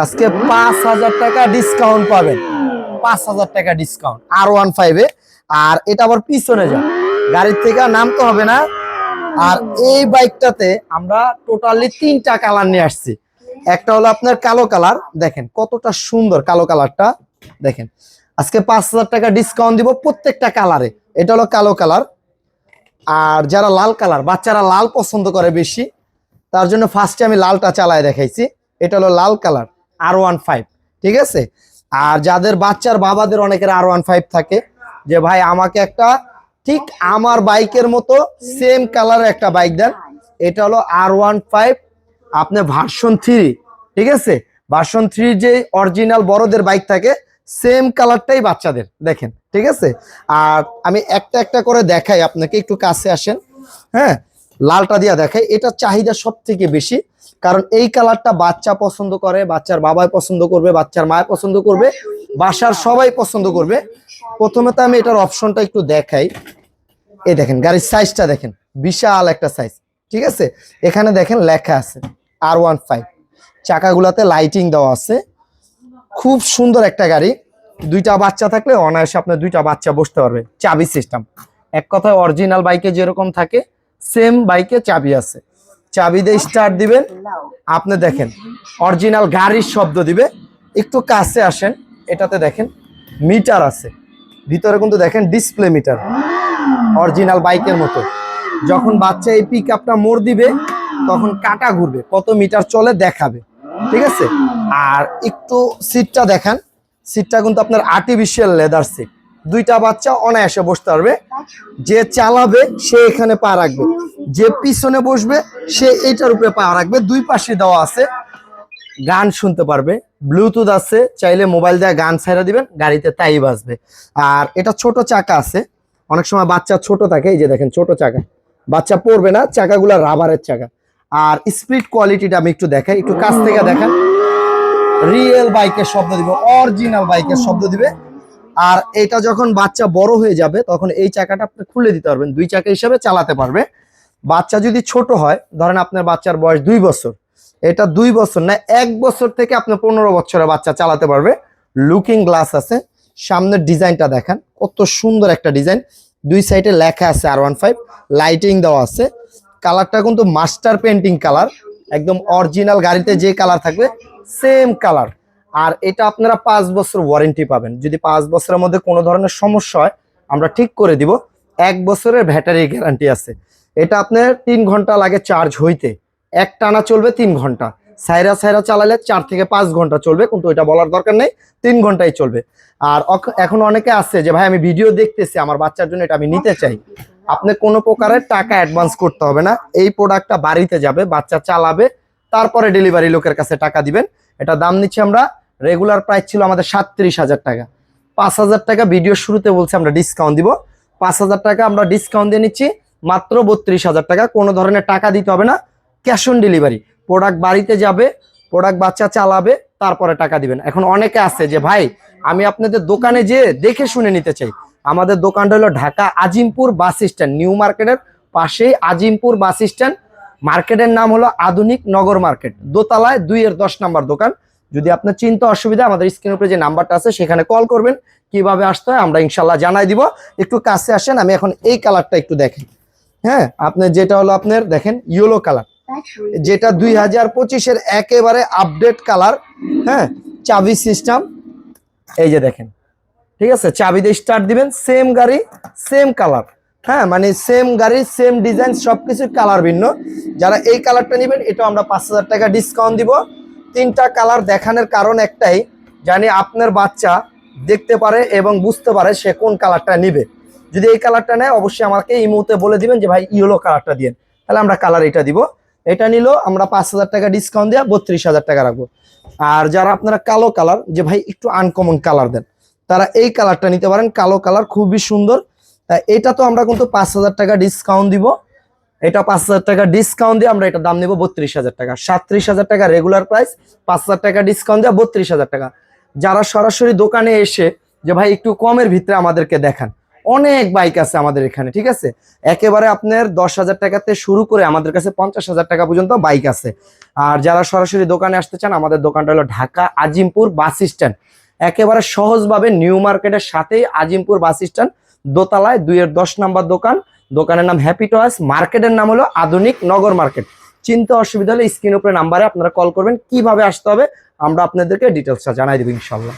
আজকে পাঁচ হাজার টাকা ডিসকাউন্ট পাবেন। পাঁচ হাজার টাকা ডিসকাউন্ট আর ওয়ান ফাইভে আর এটা আবার পিছনে যায় গাড়ির থেকে নামতে হবে না। আর এই বাইকটাতে আমরা টোটালি তিনটা কালার নিয়ে আসছি। একটা হলো আপনার কালো কালার দেখেন কতটা সুন্দর কালো কালারটা দেখেন, আজকে পাঁচ হাজার টাকা ডিসকাউন্ট দিব প্রত্যেকটা কালারে এটা হলো কালো কালার আর যারা লাল কালার বাচ্চারা লাল পছন্দ করে বেশি, তার জন্য ফার্স্টে আমি লালটা চালায় দেখাইছি। এটা হলো লাল কালার আর ওয়ান ফাইভ ঠিক আছে? আর যাদের বাচ্চার বাবাদের অনেকের আর ওয়ান ফাইভ থাকে, যে ভাই আমাকে একটা, ঠিক আমার বাইকের মতো সেম কালারের একটা বাইক দেন। এটা হলো আর ওয়ান ফাইভ আপনার ভার্সন থ্রি ঠিক আছে? ভার্সন থ্রি যে অরিজিনাল বড়দের বাইক থাকে সেম কালারটাই বাচ্চাদের, দেখেন, ঠিক আছে? আর আমি একটা একটা করে দেখাই, আপনাকে একটু কাছে আসেন হ্যাঁ? লালটা দিয়া দেখে, এটা চাহিদা সব থেকে বেশি। কারণ এই কালারটা বাচ্চা পছন্দ করে, বাচ্চার বাবাই পছন্দ করবে, বাচ্চার মায় পছন্দ করবে, বাসার সবাই পছন্দ করবে। প্রথমে তো আমি এটার অপশনটা একটু দেখাই। এই দেখেন, গাড়ির সাইজটা দেখেন, বিশাল একটা সাইজ ঠিক আছে? এখানে দেখেন লেখা আছে আর ওয়ান ফাইভ চাকাগুলাতে লাইটিং দেওয়া আছে। খুব সুন্দর একটা গাড়ি। দুইটা বাচ্চা থাকলে অনায়াসে আপনার দুইটা বাচ্চা বসতে পারবে চাবি সিস্টেম এক কথায় অরিজিনাল বাইকে যেরকম থাকে সেম বাইকে চাবি আছে। চাবি দিয়ে স্টার্ট দিবেন। আপনি দেখেন অরিজিনাল গাড়ির শব্দ দিবে। একটু কাছে আসেন, এটাতে দেখেন, মিটার আছে। ভিতরে কিন্তু দেখেন ডিসপ্লে মিটার অরিজিনাল বাইকের মতো। যখন বাচ্চা এই পিক আপটা মোড় দিবে, তখন কাটা ঘুরবে, কত মিটার চলে দেখাবে। ঠিক আছে? আর একটু সিটটা দেখান। সিটটা কিন্তু আপনার আর্টিফিশিয়াল লেদার সিট দুইটা বাচ্চা অনায়াসে বসতে পারবে। যে চালাবে, সে এখানে পা রাখবে। যে পিছনে বসবে, সে এইটার উপরে পা রাখবে। দুই পাশে দেওয়া আছে। গান শুনতে পারবে। ব্লুটুথ আছে। চাইলে মোবাইল দিয়ে গান ছাইরা দিবেন। গাড়িতে তাই বাজবে। আর এটা ছোট চাকা আছে। অনেক সময় বাচ্চা ছোট থাকে। এই যে দেখেন, ছোট চাকা। বাচ্চা পড়বে না। চাকাগুলো রাবারের চাকা। আর স্পিড কোয়ালিটিটা আমি একটু দেখাই। একটু কাছ থেকে দেখান। রিয়েল বাইকের শব্দ দিবে। অরিজিনাল বাইকের শব্দ দিবে। আর এটা যখন বাচ্চা বড় হয়ে যাবে, তখন এই চাকাটা আপনি খুলে দিতে পারবেন, দুই চাকা হিসাবে চালাতে পারবে। বাচ্চা যদি ছোট হয়, ধরেন আপনার বাচ্চার বয়স দুই বছর, এটা দুই বছর না, এক বছর থেকে আপনি পনেরো বছরের বাচ্চা চালাতে পারবে। লুকিং গ্লাস আছে, সামনের ডিজাইনটা দেখেন, কত সুন্দর একটা ডিজাইন। দুই সাইডে লেখা আছে আর ওয়ান ফাইভ লাইটিং দেওয়া আছে। কালারটা কিন্তু মাস্টার পেন্টিং কালার, একদম অরিজিনাল গাড়িতে যে কালার থাকবে সেম কালার। আর এটা আপনারা পাঁচ বছর ওয়ারেন্টি পাবেন। যদি পাঁচ বছরের মধ্যে কোনো ধরনের সমস্যা হয়, আমরা ঠিক করে দিব। এক বছরের ব্যাটারি গ্যারান্টি আছে। এটা আপনার তিন ঘণ্টা লাগে চার্জ হইতে। এক টানা চলবে তিন ঘণ্টা। সাইরা সাইরা চালালে চার থেকে পাঁচ ঘণ্টা চলবে, কিন্তু এটা বলার দরকার নেই, তিন ঘন্টাই চলবে। আর এখন অনেকে আছে যে, ভাই, আমি ভিডিও দেখতেছি, আমার বাচ্চার জন্য এটা আমি নিতে চাই। আপনি কোনো প্রকারের টাকা অ্যাডভান্স করতে হবে না। এই প্রোডাক্টটা বাড়িতে যাবে, বাচ্চা চালাবে, তারপরে ডেলিভারি লোকের কাছে টাকা দিবেন। এটা দাম নিচ্ছি আমরা রেগুলার প্রাইস ছিল আমাদের সাতত্রিশ হাজার টাকা। পাঁচ হাজার টাকা ভিডিও শুরুতে বলছি আমরা ডিসকাউন্ট দিব। পাঁচ হাজার টাকা আমরা ডিসকাউন্ট দিয়ে নিচ্ছি, মাত্র বত্রিশ হাজার টাকা। কোনো ধরনের টাকা দিতে হবে না ক্যাশ অন ডেলিভারি প্রোডাক্ট বাড়িতে যাবে প্রোডাক্ট বাচ্চা চালাবে, তারপরে টাকা দিবেন। এখন অনেকে আছে যে, ভাই, আমি আপনাদের দোকানে যেয়ে দেখে শুনে নিতে চাই। আমাদের দোকানটা হলো Dhaka Azimpur bus stand, new মার্কেটের পাশেই আজিমপুর বাস স্ট্যান্ড। মার্কেটের নাম হলো আধুনিক নগর মার্কেট। দোতলায় দুই এর দশ নাম্বার দোকান। যদি আপনার চিন্তা অসুবিধা, আমাদের স্ক্রিনের উপরে যে নাম্বারটা আছে, সেখানে কল করবেন। কীভাবে আসতে হয়, আমরা ইনশাল্লাহ জানাই দিব। একটু কাছে আসেন, আমি এখন এই কালারটা একটু দেখেন। হ্যাঁ আপনার যেটা হলো আপনার, দেখেন ইয়েলো কালার যেটা দুই হাজার পঁচিশের একেবারে আপডেট কালার হ্যাঁ চাবি সিস্টেম এই যে দেখেন, ঠিক আছে, চাবি দিয়ে স্টার্ট দিবেন সেম গাড়ি সেম কালার হ্যাঁ মানে সেম গাড়ি সেম ডিজাইন সবকিছুর কালার ভিন্ন। যারা এই কালারটা নেবেন এটা আমরা পাঁচ হাজার টাকা ডিসকাউন্ট দিব। তিনটা কালার দেখানোর কারণ একটাই, জানি আপনার বাচ্চা দেখতে পারে এবং বুঝতে পারে সে কোন কালারটা নিবে। যদি এই কালারটা নেয়, অবশ্যই আমাকে এই মুহূর্তে বলে দিবেন যে, ভাই, ইয়েলো কালারটা দিন তাহলে আমরা কালার এটা দিব। এটা নিল, আমরা পাঁচ হাজার টাকা ডিসকাউন্ট দিয়ে, বত্রিশ হাজার টাকা রাখব। আর যারা আপনারা কালো কালার, যে, ভাই, একটু আনকমন কালার দেন। তারা এই কালারটা নিতে পারেন, কালো কালার খুবই সুন্দর। এটা তো আমরা কিন্তু পাঁচ হাজার টাকা ডিসকাউন্ট দিব। এটা পাঁচ হাজার টাকা ডিসকাউন্ট দিয়ে আমরা এটা দাম নিব বত্রিশ হাজার টাকা। সাতত্রিশ হাজার টাকা রেগুলার প্রাইস পাঁচ হাজার টাকা ডিসকাউন্ট দেওয়া বত্রিশ হাজার টাকা। যারা সরাসরি দোকানে এসে যে ভাই একটু কমের ভিতরে আমাদেরকে দেখান। অনেক বাইক আছে আমাদের এখানে, ঠিক আছে? একেবারে আপনার দশ হাজার টাকাতে শুরু করে আমাদের কাছে পঞ্চাশ হাজার টাকা পর্যন্ত বাইক আছে। আর যারা সরাসরি দোকানে আসতে চান, আমাদের দোকানটা হলো ঢাকা আজিমপুর বাস স্ট্যান্ড। একেবারে সহজভাবে নিউ মার্কেটের সাথেই আজিমপুর বাস স্ট্যান্ড, দোতলায় দুইয়ের দশ নাম্বার দোকান। দোকানের নাম হ্যাপি টয়েস মার্কেটের নাম হলো আধুনিক নগর মার্কেট চিন্তা অসুবিধা হলে স্ক্রিন উপরে নাম্বারে আপনারা কল করবেন, কীভাবে আসতে হবে, আমরা আপনাদেরকে ডিটেলসটা জানাই দেবো ইনশাল্লাহ